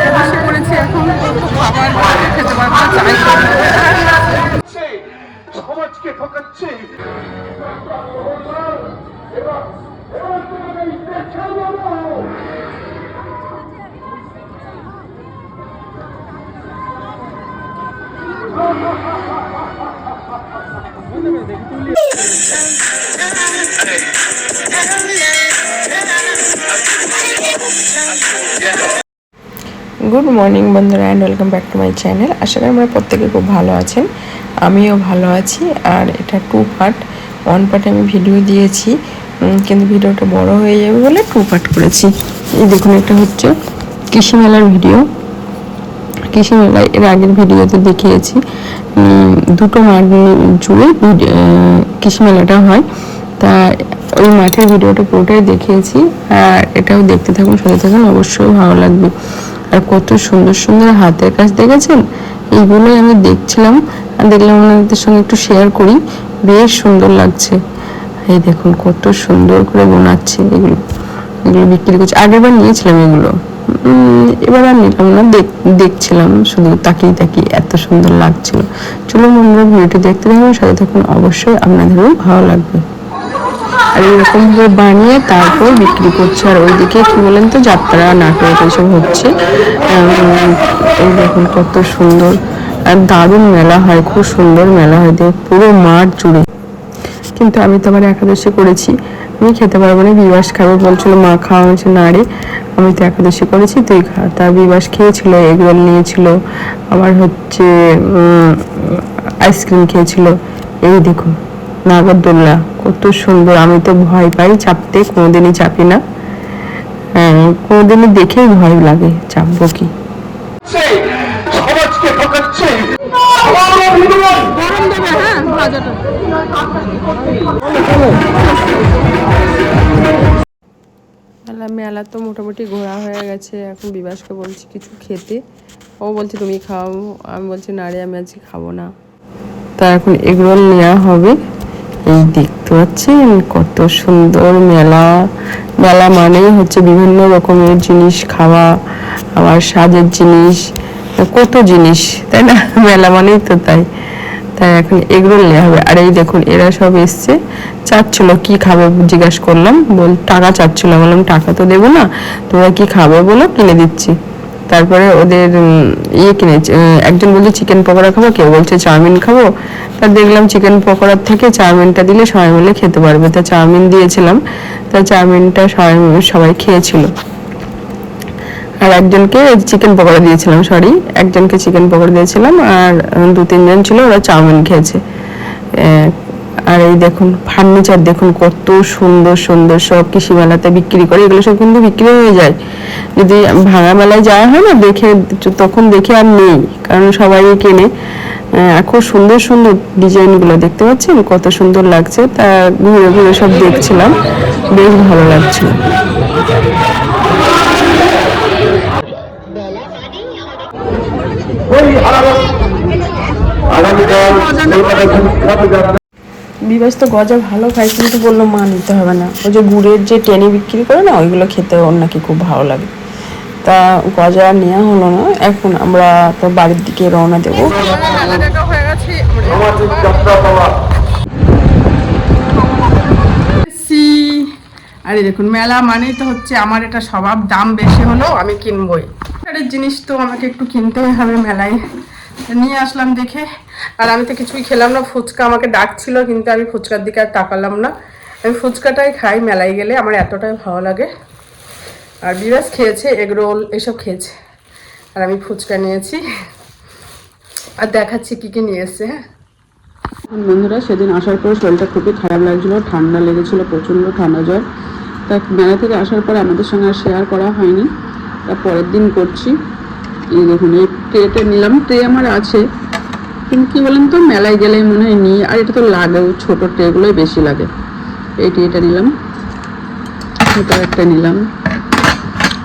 একাদশী করেছি এখন খাবার খেতে পারব চাই ঠকাচ্ছে সমাজকে ঠকাচ্ছে গুড মর্নিং বন্ধুরা and welcome back to my channel আশা করি আমরা প্রত্যেকে খুব ভালো আছেন। আমিও ভালো আছি, আর এটা টু পার্ট ওয়ান পার্টে আমি ভিডিও দিয়েছি কিন্তু ভিডিওটা বড় হয়ে যাবে বলে টু পার্ট করেছি। এই দেখুন, এটা হচ্ছে কৃষি মেলার ভিডিও কৃষি মেলায় এর আগের ভিডিওতে দেখিয়েছি দুটো মাঠ জুড়ে কৃষি মেলাটা হয়। তা ওই মাঠের ভিডিওটা পুরোটাই দেখিয়েছি, আর এটাও দেখতে থাকুন, সাথে থাকুন, অবশ্যই ভালো লাগবে। আর কত সুন্দর সুন্দর হাতের কাজ দেখেছেন? এইগুলোই আমি দেখছিলাম, আর দেখলাম ওনাদের সঙ্গে একটু শেয়ার করি। বেশ সুন্দর লাগছে। এই দেখুন, কত সুন্দর করে বোনাচ্ছে এগুলো। এগুলো বিক্রি করছে। আগেরবার নিয়েছিলাম এগুলো। এবার আর নিলাম না দেখ- দেখছিলাম, শুধু তাকিয়ে তাকিয়ে এত সুন্দর লাগছিল। চলো বন্ধুরা ভিডিওটি দেখতে থাকুন, সাথে থাকুন, অবশ্যই আপনাদেরও ভালো লাগবে। আর এরকম ভাবে বানিয়ে তারপর বিক্রি করছে। আর ওইদিকে কি বলেন তো, যাত্রা নাটক এসব হচ্ছে। এই দেখুন কত সুন্দর। আর দারুণ মেলা হয়, খুব সুন্দর মেলা হয়। দেখ, পুরো মাঠ জুড়ে। কিন্তু আমি তো আবার একাদশী করেছি। আমি খেতে পারব না, বিবাস খাবে, বলছিল মা খাওয়া হয়েছে না রে। আমি তো একাদশী করেছি, তা বিবাস খেয়েছিল, এগরোল নিয়েছিল, আবার হচ্ছে আইসক্রিম খেয়েছিল। এই দেখো নাগরদোল্লা কত সুন্দর, আমি তো ভয় পাই চাপতে, কোনোদিনই চাপি না। হ্যাঁ কোনোদিনই দেখেই ভয় লাগে, চাপবো কি? মেলা তো মোটামুটি ঘোরা হয়ে গেছে। এখন বিবাসকে বলছি কিছু খেতে। ও বলছে, তুমি খাও। আমি বলছি, না রে, আমি আজকে খাব না। তা এখন এগরোল নেওয়া হবে। এই দেখতে পাচ্ছেন কত সুন্দর মেলা। মেলা মানেই হচ্ছে বিভিন্ন রকমের জিনিস খাওয়া, আবার সাজের জিনিস, কত জিনিস, তাই না? মেলা মানেই তো তাই। তাই এখন এগরোল নেওয়া হবে। আর এই দেখুন, এরা সব এসছে। চাচ্ছিল, কি খাবে? জিজ্ঞাস করলাম। বল, টাকা চাচ্ছিল। বললাম, টাকা তো দেবো না। তোমরা কি খাবে বলো, কিনে দিচ্ছি। তারপরে ওদের ইয়ে কিনে একজন বলছে, চিকেন পকোড়া খাব? কেউ বলছে, চাউমিন খাব? তা দেখলাম, চিকেন পকোড়ার থেকে চাউমিনটা দিলে সবাই মিলে খেতে পারবে। তা চাউমিন দিয়েছিলাম। তা চাউমিনটা সবাই সবাই খেয়েছিল। আর একজনকে চিকেন পকোড়া দিয়েছিলাম সরি একজনকে চিকেন পকোড়া দিয়েছিলাম আর দু তিনজন ছিল, ওরা চাউমিন খেয়েছে। আর এই দেখুন, ফার্নিচার দেখুন কত সুন্দর সুন্দর, সব কৃষি মেলাতে বিক্রি করে, এগুলো সব কিন্তু বিক্রি হয়ে যায়। যদি ভাঙা মেলায় যাওয়া হয় না, দেখে, তখন দেখে আর নেই, কারণ সবাই কেনে। আর খুব সুন্দর সুন্দর ডিজাইনগুলো দেখতে পাচ্ছেন, কত সুন্দর লাগছে। তা ঘুরে ঘুরে সব দেখছিলাম, বেশ ভালো লাগছিল। বিবাস তো গজা ভালো খায় কিন্তু বলল মা নিতে হবে না। ওই যে গুড়ের যে টেনে বিক্রি করে না ওইগুলো খেতে ওর নাকি খুব ভালো লাগে। তা গজা আর নেওয়া হলো না এখন আমরা তো বাড়ির দিকে রওনা দেবো। হয়ে আরে দেখুন মেলা মানেই তো হচ্ছে আমার এটা স্বভাব দাম বেশি হলেও আমি কিনবই। এর জিনিস তো আমাকে একটু কিনতেই হবে মেলায়। নিয়ে আসলাম দেখে। আর আমি তো কিছুই খেলাম না, ফুচকা আমাকে ডাকছিল, কিন্তু আমি ফুচকার দিকে আর তাকালাম না। আমি ফুচকাটাই খাই মেলায় গেলে, আমার এতটাই ভালো লাগে। আর বিরাজ খেয়েছে, এগ রোল, এসব খেয়েছে। আর আমি ফুচকা নিয়েছি। আর দেখাচ্ছি কী কী নিয়ে এসছে হ্যাঁ? বন্ধুরা, সেদিন আসার পর শরীরটা খুবই খারাপ লাগছিল, ঠান্ডা লেগেছিল, প্রচণ্ড ঠান্ডা জ্বর। তা মেলা থেকে আসার পরে আমাদের সঙ্গে আর শেয়ার করা হয়নি। তা পরের দিন করছি। এই দেখুন, এই ট্রেটা নিলাম, ট্রে আমার আছে। কিন্তু কী বলেন তো, মেলায় গেলেই মনে হয় নিই আর এটা তো লাগেও ছোটো ট্রেগুলোই বেশি লাগে। এই ট্রেটা নিলাম এটা একটা নিলাম,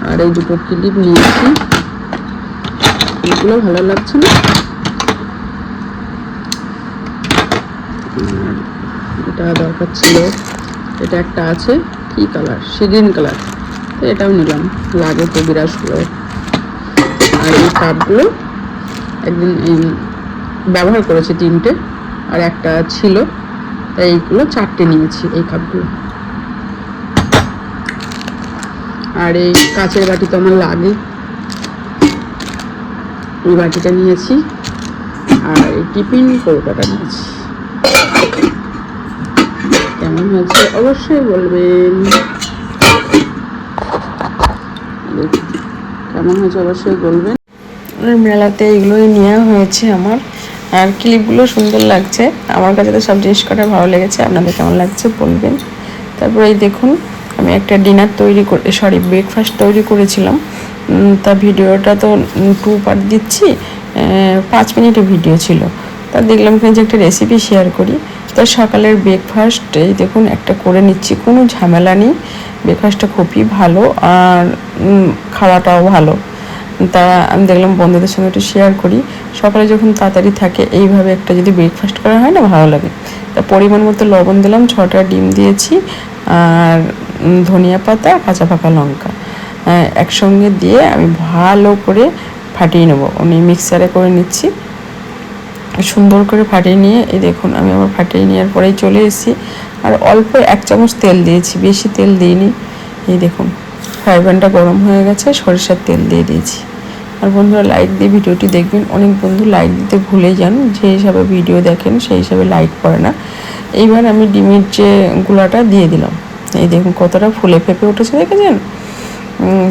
আর এই দুটো ক্লিপ নিয়েছি। এগুলো ভালো লাগছে না? এটা দরকার ছিল, এটা একটা আছে, কি কালার সি গ্রিন কালার এটাও নিলাম। লাগে তো বিরাজগুলো আর এই কাপগুলো একদিন ব্যবহার করেছি তিনটে, আর একটা ছিল। তাই এইগুলো চারটে নিয়েছি এই কাপগুলো আর এই কাঁচের বাটি তো আমার লাগে। এই বাটিটা নিয়েছি, আর এই টিফিন কৌটাটা নিয়েছি। কেমন হয়েছে অবশ্যই বলবেন দেখুন, কেমন হয়েছে অবশ্যই বলবেন। মেলাতে এগুলোই নেওয়া হয়েছে আমার। আর ক্লিপগুলো সুন্দর লাগছে। আমার কাছে তো সব জিনিস কটা ভালো লেগেছে। আপনাদের কেমন লাগছে বলবেন। তারপরে এই দেখুন, আমি একটা ডিনার তৈরি করে সরি ব্রেকফাস্ট তৈরি করেছিলাম। তা ভিডিওটা তো টু পার্ট দিচ্ছি। পাঁচ মিনিটের ভিডিও ছিল। তা দেখলাম যে একটা রেসিপি শেয়ার করি। তো সকালের ব্রেকফাস্ট এই দেখুন একটা করে নিচ্ছি, কোনো ঝামেলা নেই। ব্রেকফাস্টটা খুবই ভালো আর খাওয়াটাও ভালো। তা আমি দেখলাম বন্ধুদের সঙ্গে একটু শেয়ার করি। সকালে যখন তাড়াতাড়ি থাকে, এইভাবে একটা যদি ব্রেকফাস্ট করা হয় না, ভালো লাগে। তা পরিমাণ মতো লবণ দিলাম, ছটা ডিম দিয়েছি আর ধনিয়া পাতা, কাঁচা পাকা লঙ্কা। একসঙ্গে দিয়ে আমি ভালো করে ফাটিয়ে নেব। উনি মিক্সারে করে নিচ্ছি। সুন্দর করে ফাটিয়ে নিয়ে, এই দেখুন, আমি আবার ফাটিয়ে নেওয়ার পরেই চলে এসেছি। আর অল্প এক চামচ তেল দিয়েছি, বেশি তেল দিইনি। এই দেখুন ফ্রাই প্যানটা গরম হয়ে গেছে, সরিষার তেল দিয়ে দিয়েছি। আর বন্ধুরা লাইক দিয়ে ভিডিওটি দেখবেন। অনেক বন্ধু লাইক দিতে ভুলে যান, যে হিসাবে ভিডিও দেখেন, সেই হিসাবে লাইক করে না। এইবার আমি ডিমের যে গুলাটা দিয়ে দিলাম। এই দেখুন, কতটা ফুলে ফেপে উঠেছে, দেখেছেন?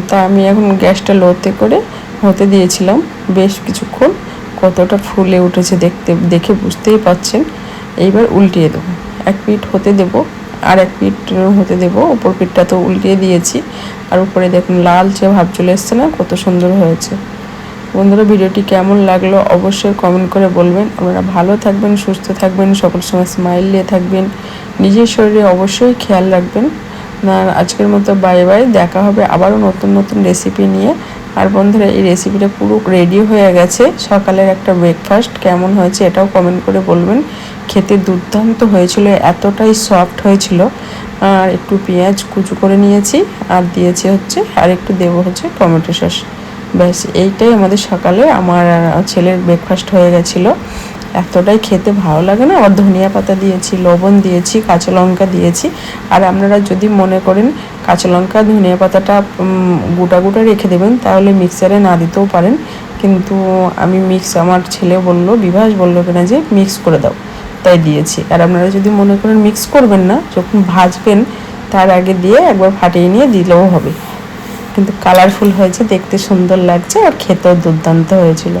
তা আমি এখন গ্যাসটা লোতে করে হতে দিয়েছিলাম বেশ কিছুক্ষণ। কতটা ফুলে উঠেছে দেখতে, দেখে বুঝতেই পাচ্ছেন এইবার উল্টিয়ে দেবো। এক পিঠ হতে দেব, আর এক পিঠ হতে দেব। উপর পিঠটা তো উল্টিয়ে দিয়েছি। আর উপরে দেখুন লালচে ভাব চলে এসছে না, কত সুন্দর হয়েছে। বন্ধুরা, ভিডিওটি কেমন লাগল অবশ্যই কমেন্ট করে বলবেন। আপনারা ভালো থাকবেন, সুস্থ থাকবেন, সকল সময় স্মাইল নিয়ে থাকবেন। নিজের শরীরে অবশ্যই খেয়াল রাখবেন। আজকের মতো বাই বাই দেখা হবে আবারও নতুন নতুন রেসিপি নিয়ে। আর বন্ধুরা, এই রেসিপিটা পুরো রেডি হয়ে গেছে। সকালের একটা ব্রেকফাস্ট কেমন হয়েছে এটাও কমেন্ট করে বলবেন। খেতে দুর্দান্ত হয়েছিল, এতটাই সফট হয়েছিল। আর একটু পেঁয়াজ কুচু করে নিয়েছি, আর দিয়েছি হচ্ছে, আর একটু দেবো হচ্ছে টমেটো সস। ব্যাস, এইটাই আমাদের সকালে। আমার ছেলের ব্রেকফাস্ট হয়ে গেছিল। এতটাই খেতে ভালো লাগে না। আবার ধনিয়া পাতা দিয়েছি, লবণ দিয়েছি, কাঁচা লঙ্কা দিয়েছি। আর আপনারা যদি মনে করেন কাঁচা লঙ্কা, ধনিয়া পাতাটা গোটা গোটা রেখে দেবেন, তাহলে মিক্সারে না দিতেও পারেন। কিন্তু আমি মিক্স আমার ছেলে বলল, বিভাস বলল কিনা যে মিক্স করে দাও। তাই দিয়েছি। আর আপনারা যদি মনে করেন মিক্স করবেন না, যখন ভাজবেন, তার আগে দিয়ে একবার ফাটিয়ে নিয়ে দিলেও হবে। কিন্তু কালারফুল হয়েছে, দেখতে সুন্দর লাগছে, আর খেতেও দুর্দান্ত হয়েছিল।